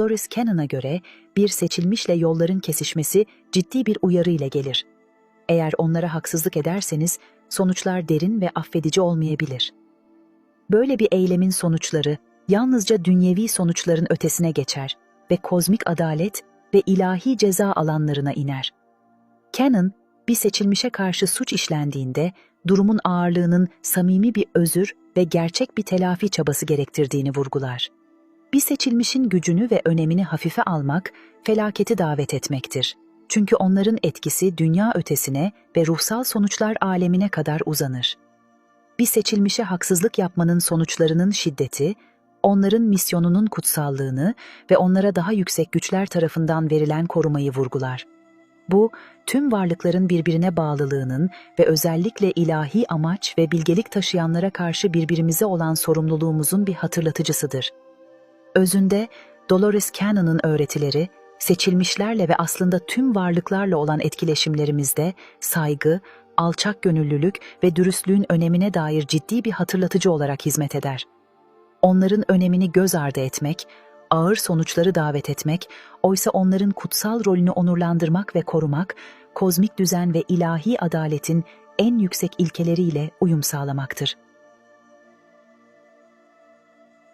Dolores Cannon'a göre bir seçilmişle yolların kesişmesi ciddi bir uyarı ile gelir. Eğer onlara haksızlık ederseniz sonuçlar derin ve affedici olmayabilir. Böyle bir eylemin sonuçları yalnızca dünyevi sonuçların ötesine geçer ve kozmik adalet ve ilahi ceza alanlarına iner. Cannon, bir seçilmişe karşı suç işlendiğinde durumun ağırlığının samimi bir özür ve gerçek bir telafi çabası gerektirdiğini vurgular. Bir seçilmişin gücünü ve önemini hafife almak, felaketi davet etmektir. Çünkü onların etkisi dünya ötesine ve ruhsal sonuçlar alemine kadar uzanır. Bir seçilmişe haksızlık yapmanın sonuçlarının şiddeti, onların misyonunun kutsallığını ve onlara daha yüksek güçler tarafından verilen korumayı vurgular. Bu, tüm varlıkların birbirine bağlılığının ve özellikle ilahi amaç ve bilgelik taşıyanlara karşı birbirimize olan sorumluluğumuzun bir hatırlatıcısıdır. Özünde Dolores Cannon'ın öğretileri, seçilmişlerle ve aslında tüm varlıklarla olan etkileşimlerimizde saygı, alçak gönüllülük ve dürüstlüğün önemine dair ciddi bir hatırlatıcı olarak hizmet eder. Onların önemini göz ardı etmek, ağır sonuçları davet etmek, oysa onların kutsal rolünü onurlandırmak ve korumak, kozmik düzen ve ilahi adaletin en yüksek ilkeleriyle uyum sağlamaktır.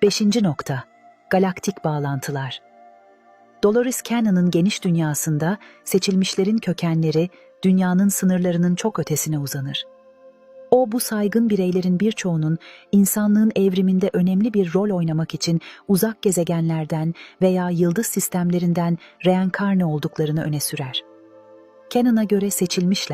5. nokta Galaktik bağlantılar Dolores Cannon'ın geniş dünyasında seçilmişlerin kökenleri dünyanın sınırlarının çok ötesine uzanır. O bu saygın bireylerin birçoğunun insanlığın evriminde önemli bir rol oynamak için uzak gezegenlerden veya yıldız sistemlerinden reenkarne olduklarını öne sürer. Cannon'a göre seçilmişler